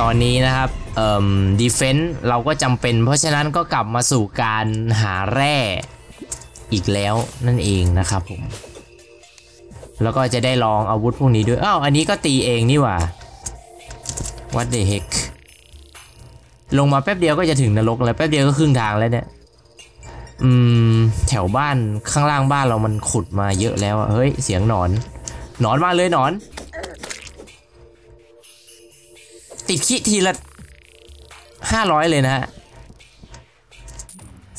ตอนนี้นะครับเอ่อดีเฟนต์เราก็จำเป็น เพราะฉะนั้นก็กลับมาสู่การหาแร่อีกแล้วนั่นเองนะครับผม แล้วก็จะได้ลองอาวุธพวกนี้ด้วยอ้าวอันนี้ก็ตีเองนี่หว่า What the heck ลงมาแป๊บเดียวก็จะถึงนรกแล้วแป๊บเดียวก็ครึ่งทางแล้วเนี่ยอืมแถวบ้านข้างล่างบ้านเรามันขุดมาเยอะแล้วเฮ้ยเสียงหนอน หนอนมาเลยหนอน ติดขี้ทีละห้าร้อยเลยนะฮะ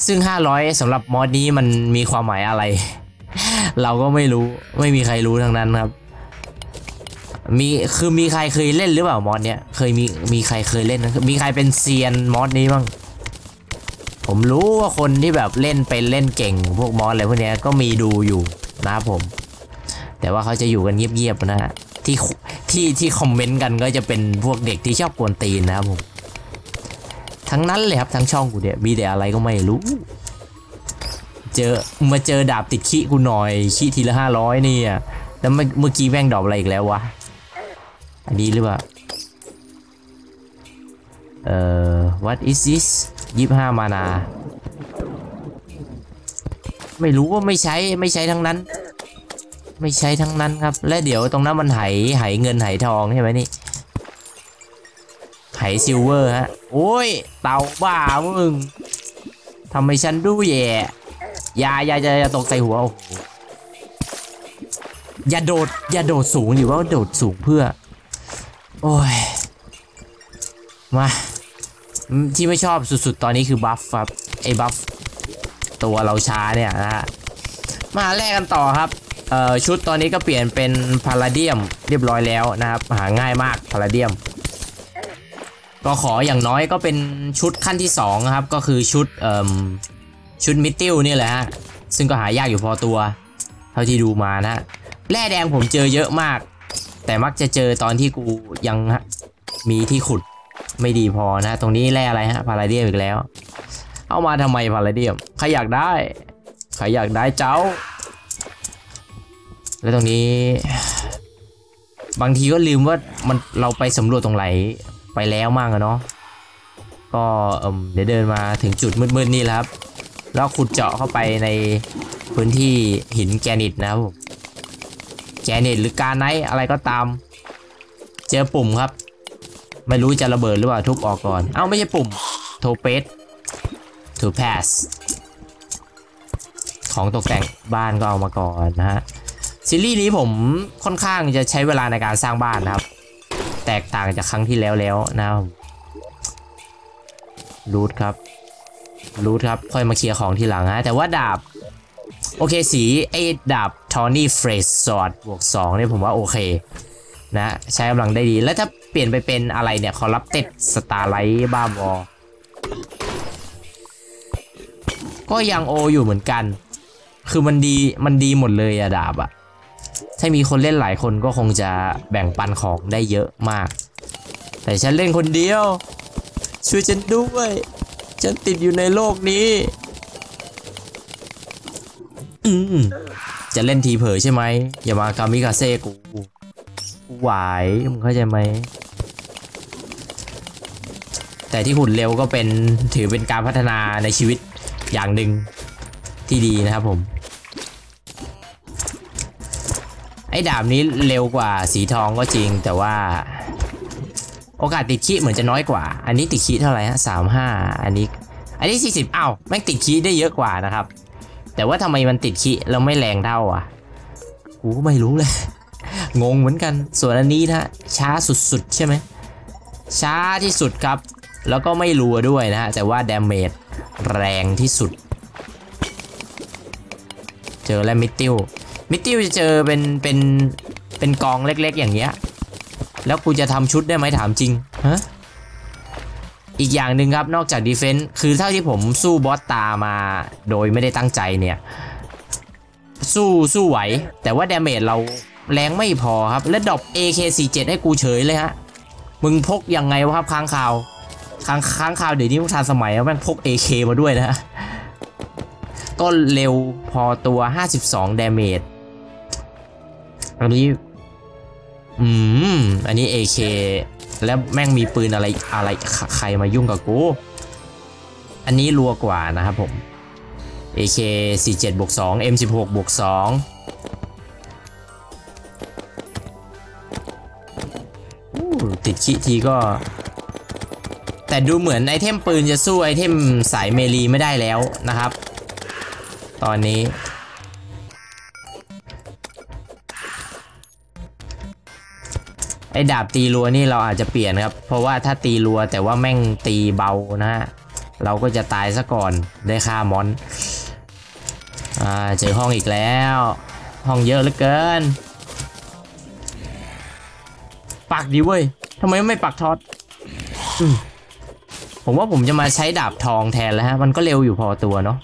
ซึ่ง500สำหรับมอดนี้มันมีความหมายอะไร เราก็ไม่รู้ไม่มีใครรู้ทั้งนั้นครับ มีคือมีใครเคยเล่นหรือเปล่ามอดเนี้ยเคยมีมีใครเคยเล่นนะมีใครเป็นเซียนมอดนี้บ้างผมรู้ว่าคนที่แบบเล่นเป็นเล่นเก่ง พวกมอสอะไรพวกเนี้ยก็มีดูอยู่นะครับผม แต่ว่าเขาจะอยู่กันเงียบๆนะฮะ ที่ที่ที่คอมเมนต์กันก็จะเป็นพวกเด็กที่ชอบกวนตีนนะครับผมทั้งนั้นเลยครับทั้งช่องกูเนี่ยมีแต่อะไรก็ไม่รู้ เจอมาเจอดาบติดขี้กูหน่อยขี้ทีละห้าร้อยนี่อะแล้วเมื่อเมื่อกี้แม่งดอกอะไรอีกแล้ววะอันนี้หรือเปล่าเอ่อ what is this ยี่ห้ามานา ไม่รู้ว่าไม่ใช้ไม่ใช้ทั้งนั้น ไม่ใช้ทั้งนั้นครับ และเดี๋ยวตรงนั้นมันไหไหเงินไหทองใช่ไหมนี่ไหซิลเวอร์ฮะ โอ้ย เต่าบ้ามึงทำไมฉันดูแย่ยายายายาตกใส่หัวโอ้โหอย่าโดด อย่าโดดสูงดิว่าโดดสูงเพื่อ โอ้ย มา ที่ไม่ชอบสุดๆ ตอนนี้คือบัฟครับ ไอ้บัฟ ตัวเราช้าเนี่ยนะฮะ มาแลกกันต่อครับ ชุดตอนนี้ก็เปลี่ยนเป็นพาราเดียมเรียบร้อยแล้วนะครับ หาง่ายมากพาราเดียม ก็ขออย่างน้อยก็เป็นชุดขั้นที่2ครับ ก็คือชุดชุดมิตติลนี่แหละฮะ ซึ่งก็หายากอยู่พอตัว เท่าที่ดูมานะแร่แดงผมเจอเยอะมาก แต่มักจะเจอตอนที่กูยังมีที่ขุดไม่ดีพอนะ ตรงนี้แร่อะไรฮะพาราเดียมอีกแล้ว เอามาทำไมพาราเดียมใครอยากได้ใครอยากได้เจ้า แล้วตรงนี้ บางทีก็ลืมว่ามันเราไปสำรวจตรงไหนไปแล้วมากอะเนาะก็เดี๋ยวเดินมาถึงจุดมืดๆนี่แล้วครับ แล้วขุดเจาะเข้าไปในพื้นที่หินแกรนิตนะครับผมแกรนิตหรือการไนท์อะไรก็ตาม เจอปุ่มครับ ไม่รู้จะระเบิดหรือเปล่าทุบออกก่อน เอ้าไม่ใช่ปุ่มโทเปส to pass ของตกแต่งบ้านก็เอามาก่อนนะฮะ ซีรีส์นี้ผมค่อนข้างจะใช้เวลาในการสร้างบ้านนะครับ แตกต่างจากครั้งที่แล้วแล้วนะครับรูทครับรูทครับ ค่อยมาเคลียร์ของทีหลังฮะแต่ว่าดาบ โอเคสีไอ้ดาบทอนี่เฟรชสอดบวก2เนี่ยผมว่าโอเค นะ ใช้กำลังได้ดีแล้วถ้าเปลี่ยนไปเป็นอะไรเนี่ยคอรับเต็ดสตาร์ไลท์บ้าบอก็ยังโออยู่เหมือนกัน คือมันดีมันดีหมดเลยอะดาบอะ ถ้ามีคนเล่นหลายคนก็คงจะแบ่งปันของได้เยอะมาก แต่ฉันเล่นคนเดียว ช่วยฉันด้วย ฉันติดอยู่ในโลกนี้ อืมจะเล่นทีเผยใช่ไหม อย่ามากามิกาเซ่กูกูไหวมึงเข้าใจไหม แต่ที่หุ่นเร็วก็เป็นถือเป็นการพัฒนาในชีวิตอย่างหนึ่งที่ดีนะครับผม ไอ้ดาบนี้เร็วกว่าสีทองก็จริงแต่ว่า โอกาสติดขี้เหมือนจะน้อยกว่า อันนี้ติดขี้เท่าไหร่ฮะสามห้าอันนี้ อันนี้สี่สิบอ้าวแม่งติดขี้ได้เยอะกว่านะครับ แต่ว่าทำไมมันติดขี้แล้วไม่แรงเท่าอะกูก็ไม่รู้เลย งงเหมือนกัน ส่วนอันนี้นะช้าสุดๆใช่ไหมช้าที่สุดครับ แล้วก็ไม่รัวด้วยนะฮะแต่ว่าดาเมจแรงที่สุด เจอแล้วมิตติว มิตติวจะเจอเป็นเป็นเป็นกองเล็กๆ อย่างเงี้ย แล้วกูจะทำชุดได้ไหมถามจริงฮะอีกอย่างหนึ่งครับนอกจากดีเฟนส์คือเท่าที่ผมสู้บอสตามาโดยไม่ได้ตั้งใจเนี่ย สู้สู้ไหว แต่ว่าดาเมจเราแรงไม่พอครับ และดรอป AK47 ให้กูเฉยเลยฮะ มึงพกยังไงวะครับค้างคาวค้างค้างคาวเดี๋ยวนี้พวกทันสมัยแล้วแม่งพก AK มาด้วยนะฮะ ก็เร็วพอตัว 52ดาเมจ อันนี้ อืม อันนี้ AK แล้วแม่งมีปืนอะไรอะไรใครมายุ่งกับกู อันนี้รัวกว่านะครับผม AK 47บวก2 M16 บวก2อู้ติดคิทีก็ แต่ดูเหมือนไอเทมปืนจะสู้ไอเทมสายเมลีไม่ได้แล้วนะครับ ตอนนี้ ไอ้ดาบตีรัวนี่เราอาจจะเปลี่ยนครับ เพราะว่าถ้าตีรัวแต่ว่าแม่งตีเบานะฮะเราก็จะตายซะก่อนได้ฆ่ามอนอ่าเจอห้องอีกแล้ว ห้องเยอะเหลือเกิน ปักดีเว้ยทำไมไม่ปักทอตอืมผมว่าผมจะมาใช้ดาบทองแทนแล้วฮะ มันก็เร็วอยู่พอตัวเนาะ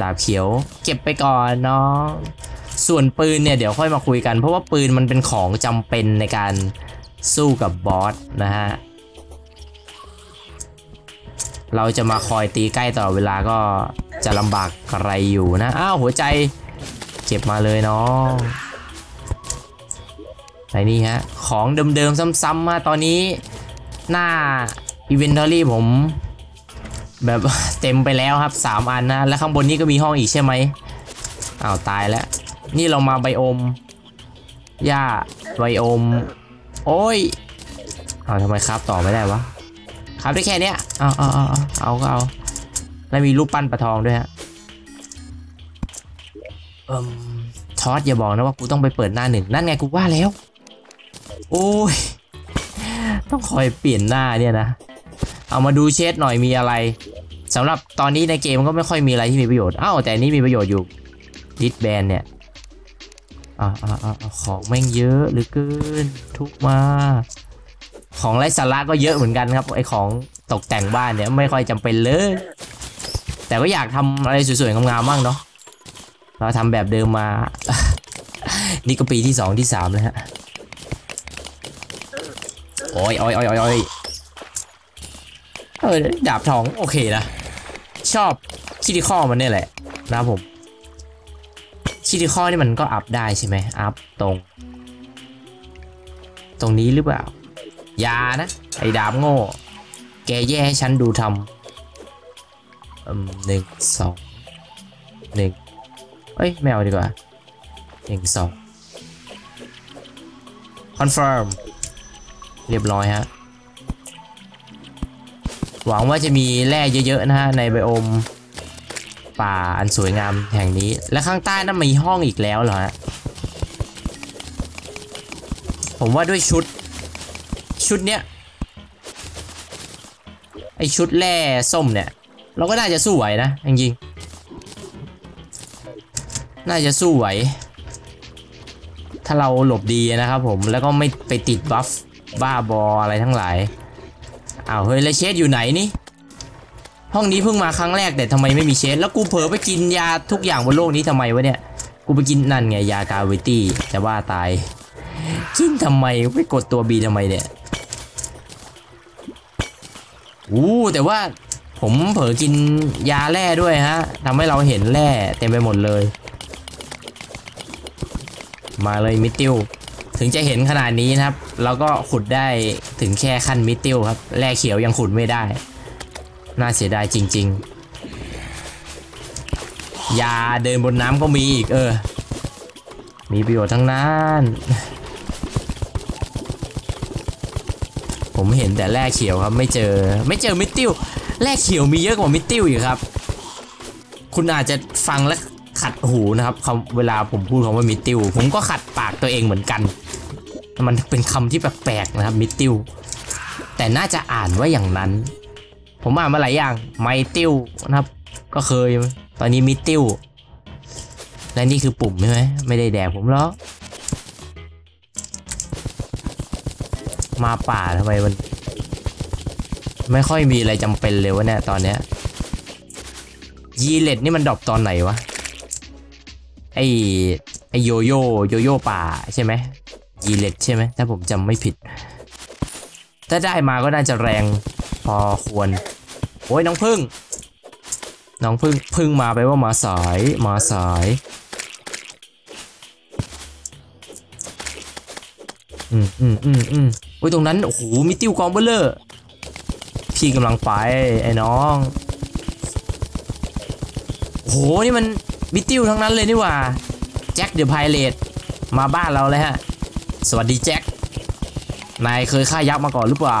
ดาบเขียว เก็บไปก่อนเนาะ ส่วนปืนเนี่ยเดี๋ยวค่อยมาคุยกัน เพราะว่าปืนมันเป็นของจำเป็นในการสู้กับบอสนะฮะ เราจะมาคอยตีใกล้ตลอดเวลาก็จะลำบากกระไรอยู่นะ อ้าวหัวใจเก็บมาเลยเน้องไอ้นี่ฮะ ของเดิมๆซ้ำๆมาตอนนี้หน้า Inventory ผม แบบเต็มไปแล้วครับ 3 อันนะ และข้างบนนี้ก็มีห้องอีกใช่ไหมอ้าวตายแล้ว นี่เรามาไบโอมหญ้าไบโอม โอ้ยเอาทำไมครับต่อไม่ได้วะครับได้แค่เนี้ยเอาเอาเอาเอาเอาก็เอาแล้วมีรูปปั้นปลาทองด้วยฮะเอ่มทอสอย่าบอกนะว่ากูต้องไปเปิดหน้าหนึ่งนั่นไงกูว่าแล้ว โอ้ย ต้องคอยเปลี่ยนหน้าเนี่ยนะ เอามาดูเชดหน่อยมีอะไรสำหรับตอนนี้ในเกมก็ไม่ค่อยมีอะไรที่มีประโยชน์อ้าวแต่นนี้มีประโยชน์อยู่ดิสแบนเนี่ย อ่าอ่าอ่าของแม่งเยอะหลือเกินทุกมา ของไร้สาระก็เยอะเหมือนกันครับไอของตกแต่งบ้านเนี่ยไม่ค่อยจำเป็นเลย แต่ก็อยากทำอะไรสวยๆงามๆบ้างเนาะเราทำแบบเดิมมา นี่ก็ปีที่สองที่สามแล้วฮะโอ้ยโอ้ยโอ้ยโอ้ยอ้ยเออดาบทองโอเคนะชอบคิดิคอมันเนี่ยแหละนะผม คิดิคอนี่มันก็อัพได้ใช่ไหมอัพตรง ตรงนี้หรือเปล่า ยานะ ไอ้ดาบโง่ แกแย่ให้ฉันดูทำอืมหนึ่งสองหนึ่งเอ้ยไม่เอาดีกว่าหนึ่งสองคอนเฟิร์มเรียบร้อยฮะ หวังว่าจะมีแร่เยอะ ๆ นะฮะ ในไบโอม ป่าอันสวยงามแห่งนี้ และข้างใต้นั้นมีห้องอีกแล้วเหรอฮะ ผมว่าด้วยชุด ชุดเนี้ย ไอชุดแร่ส้มเนี่ย เราก็น่าจะสู้ไหวนะจริงๆน่าจะสู้ไหว ถ้าเราหลบดีนะครับผม แล้วก็ไม่ไปติดบัฟบ้าบออะไรทั้งหลายอ้าวเฮ้ยแล้วเชดอยู่ไหนนี่ ห้องนี้เพิ่งมาครั้งแรกแต่ทำไมไม่มีเชดแล้วกูเผลอไปกินยาทุกอย่างบนโลกนี้ทำไมวะเนี่ย กูไปกินนั่นไงยากาเวตี้จะว่าตายกินทำไมไม่กดตัวบีทำไมเนี่ยอู้แต่ว่าผมเผลอกินยาแร่ด้วยฮะทำให้เราเห็นแร่เต็มไปหมดเลย มาเลยมิติวถึงจะเห็นขนาดนี้นะครับ เราก็ขุดได้ถึงแค่ขั้นมิติวครับแร่เขียวยังขุดไม่ได้ น่าเสียดายจริง ๆ ยาเดินบนน้ำก็มีอีกเออ มีประโยชน์ทั้งนั้น ผมเห็นแต่แร่เขียวครับไม่เจอ ไม่เจอมิตติวแร่เขียวมีเยอะกว่ามิตติวอีกครับ คุณอาจจะฟังแล้วขัดหูนะครับคำเวลาผมพูดคำว่ามิตติวผมก็ขัดปากตัวเองเหมือนกัน มันเป็นคำที่แปลกๆนะครับมิตติวแต่น่าจะอ่านว่าอย่างนั้น ผมอ่านมาหลายอย่างไมติวนะครับ ก็เคย ตอนนี้มิติวและนี่คือปุ่มใช่ไหมไม่ได้แดกผมหรอกมาป่าทำไมมัน ไม่ค่อยมีอะไรจำเป็นเลยวะเนี่ยตอนเนี้ยยีเลตนี่มันดรอปตอนไหนวะ ไอไอโยโย่โยโย่ป่าใช่ไหมยีเลตใช่ไหมถ้าผมจำไม่ผิด ถ้าได้มาก็น่าจะแรง อควร โอ้ยน้องพึ่ง น้องพึ่งพึ่งมาไปว่ามาสายมาสายอืมอืมอืมอืมโอ้ยตรงนั้นโอ้โหมีติ้วกองเบลเลอร์พี่กำลังไปไอ้น้องโอ้โหนี่มันมิติ้วทั้งนั้นเลยนี่ว่าแจ็คเดอะไพเรตมาบ้านเราเลยฮะ สวัสดีแจ็คนายเคยฆ่ายักษ์มาก่อนหรือเปล่า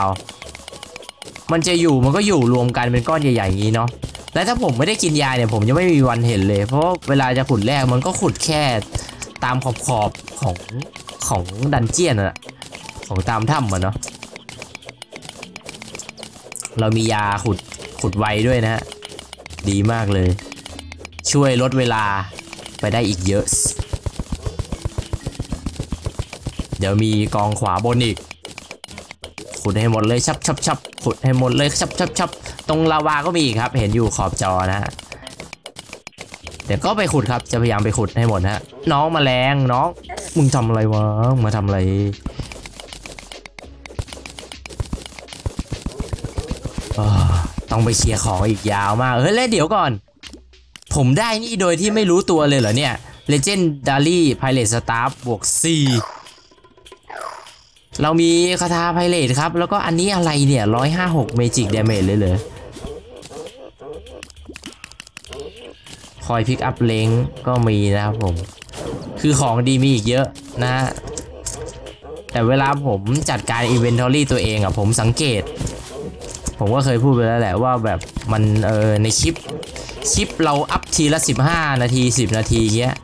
มันจะอยู่มันก็อยู่รวมกันเป็นก้อนใหญ่ๆอย่างนี้เนาะและถ้าผมไม่ได้กินยาเนี่ยผมจะไม่มีวันเห็นเลย เพราะเวลาจะขุดแรกมันก็ขุดแค่ตามขอบขอบของของดันเจียนอะของตามถ้ำอะเนาะเรามียาขุดขุดไวด้วยนะฮะดีมากเลย ช่วยลดเวลาไปได้อีกเยอะ เดี๋ยวมีกองขวาบนอีก ขุดให้หมดเลยชับชับชับขุดให้หมดเลยชับชับชับตรงลาวาก็มีครับ เห็นอยู่ขอบจอนะฮะเดี๋ยวก็ไปขุดครับจะพยายามไปขุดให้หมดนะฮะน้องแมลงน้อง มึงทำอะไรวะมาทำอะไรต้องไปเคลียร์ของอีกยาวมากเฮ้ยแล้วเดี๋ยวก่อน ผมได้นี่โดยที่ไม่รู้ตัวเลยเหรอเนี่ย Legendary Pilot Staff บวก4 เรามีคาถาไพเรตครับ แล้วก็อันนี้อะไรเนี่ย156 Magic Damage เดเมทเลยเหรอคอยพิกอัพเลงก็มีนะครับผม คือของดีมีอีกเยอะนะ แต่เวลาผมจัดการ Inventory ตัวเองอะผมสังเกต ผมก็เคยพูดไปแล้วแหละว่าแบบมันเออในคลิป คลิปเราอัพทีละ 15 นาที 10 นาทีเงี้ย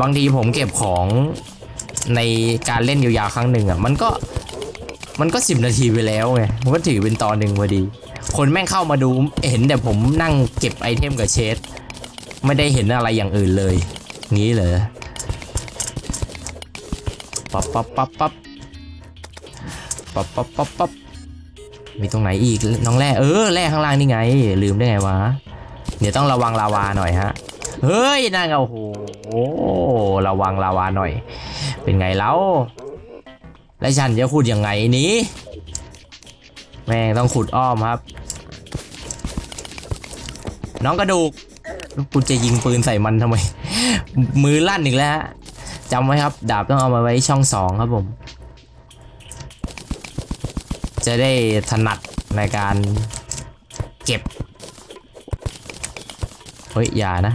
บางทีผมเก็บของ ในการเล่นยาวๆครั้งหนึ่งอะมันก็มันก็10นาทีไปแล้วไงมันก็ถือเป็นตอนหนึ่งพอดี คนแม่งเข้ามาดูเห็นแต่ผมนั่งเก็บไอเทมกับเชสไม่ได้เห็นอะไรอย่างอื่นเลย งี้เหรอปั๊บปั๊บปั๊บปั๊บปั๊บปั๊บปั๊บปั๊บมีตรงไหนอีกน้องแร่เออแร่ข้างล่างนี่ไง ลืมได้ไงวะเดี๋ยวต้องระวังลาวาหน่อยฮะเฮ้ยนั่นไงโอ้โหระวังลาวาหน่อย เป็นไงแล้ว แล้วฉันจะขุดยังไงนี้แม่งต้องขุดอ้อมครับ น้องกระดูกกูจะยิงปืนใส่มันทำไม มือลั่นอีกแล้วจำไว้ครับ ดาบต้องเอามาไว้ช่องสองครับผม จะได้ถนัดในการเก็บ เฮ้ย อย่านะ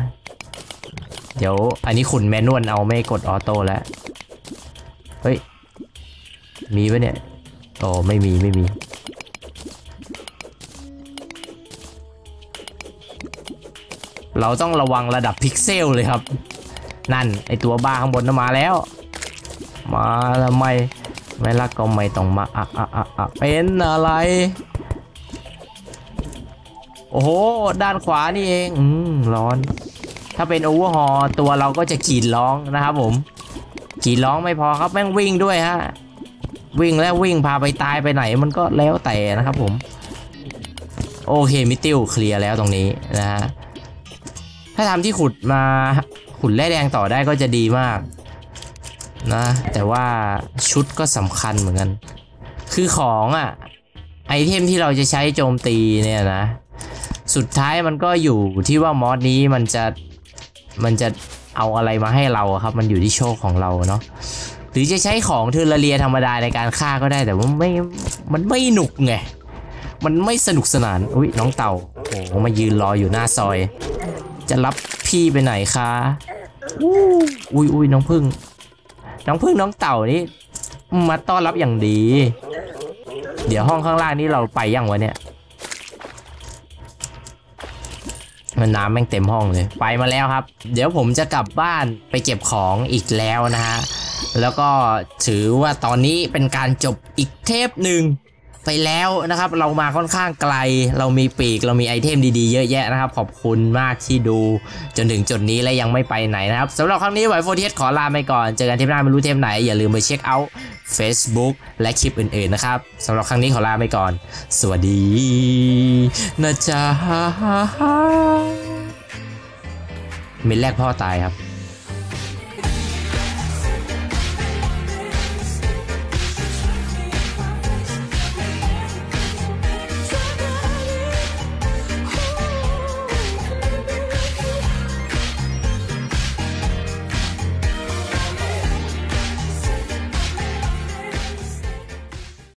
เดี๋ยวอันนี้ขุนแมนนวลเอาไม่กดออโต้แล้ว เฮ้ย มีปะเนี่ยโอ้ไม่มีไม่มีเราต้องระวังระดับพิกเซลเลยครับ นั่น ไอตัวบ้าข้างบนน่ะมาแล้ว มาทำไม ไม่รักก็ไม่ต้องมาอะอะอะอะเป็นอะไร โอ้โห ด้านขวานี่เอง อืม ร้อน ถ้าเป็นโอเวอร์ฮอตัวเราก็จะกรีดร้องนะครับผม กรีดร้องไม่พอครับแม่งวิ่งด้วยฮะวิ่งแล้ววิ่งพาไปตายไปไหนมันก็แล้วแต่นะครับผม โอเคมิติวเคลียร์แล้วตรงนี้นะฮะถ้าทำที่ขุดมาขุดแร่แดงต่อได้ก็จะดีมากนะแต่ว่าชุดก็สำคัญเหมือนกัน คือของอะไอเทมที่เราจะใช้โจมตีเนี่ยนะ สุดท้ายมันก็อยู่ที่ว่ามอสนี้มันจะมันจะ เอาอะไรมาให้เราครับ มันอยู่ที่โชคของเราเนาะหรือจะใช้ของเทอร์เรียธรรมดาในการฆ่าก็ได้แต่ว่าไม่มันไม่หนุกไงมันไม่สนุกสนานอุ้ยน้องเต่าโอ้โหมายืนรออยู่หน้าซอย จะรับพี่ไปไหนคะอุ้ยอุ้ยน้องพึ่ง น้องพึ่งน้องเต่านี่มาต้อนรับอย่างดี เดี๋ยวห้องข้างล่างนี้เราไปยังวะเนี่ย มันน้ำแม่งเต็มห้องเลย ไปมาแล้วครับ เดี๋ยวผมจะกลับบ้านไปเก็บของอีกแล้วนะฮะ แล้วก็ถือว่าตอนนี้เป็นการจบอีกเทปหนึ่ง ไปแล้วนะครับ เรามาค่อนข้างไกล เรามีปีกเรามีไอเทมดีๆเยอะแยะนะครับ ขอบคุณมากที่ดูจนถึงจุดนี้และยังไม่ไปไหนนะครับสำหรับครั้งนี้ไวโฟเทสขอลาไปก่อน เจอกันเทปหน้าไม่รู้เทปไหน อย่าลืมไปเช็คเอาท์ Facebook และคลิปอื่นๆนะครับสำหรับครั้งนี้ขอลาไปก่อน สวัสดีนะจ๊ะเม็ดแรกพ่อตายครับ